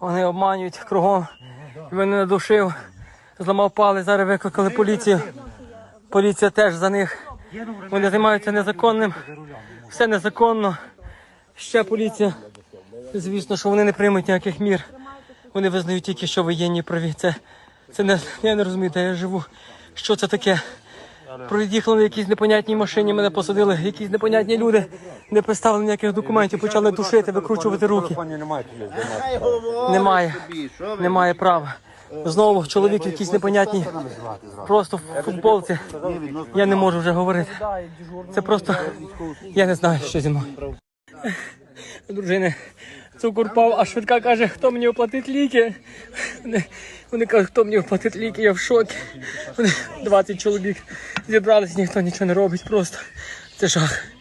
Вони обманюють кругом. Він не надушив, зламав палець, зараз викликали поліцію. Поліція теж за них. Вони займаються незаконним. Все незаконно. Ще поліція. Звісно, що вони не приймуть ніяких мір. Вони визнають тільки, що воєнні праві. Це, це не, я не розумію, де я живу. Що це таке? Проїхали на якійсь непонятній машині, мене посадили, якісь непонятні люди, не представили ніяких документів, почали душити, викручувати руки. Немає, немає права. Знову чоловік якийсь непонятний, просто в футболці. Я не можу вже говорити. Це просто, я не знаю, що зі мною. Дружини, цукор пав, а швидка каже, хто мені оплатить ліки. Вони, вони кажуть, хто мені оплатить ліки, я в шокі. Вони 20 чоловік зібрались, ніхто нічого не робить, просто це жах.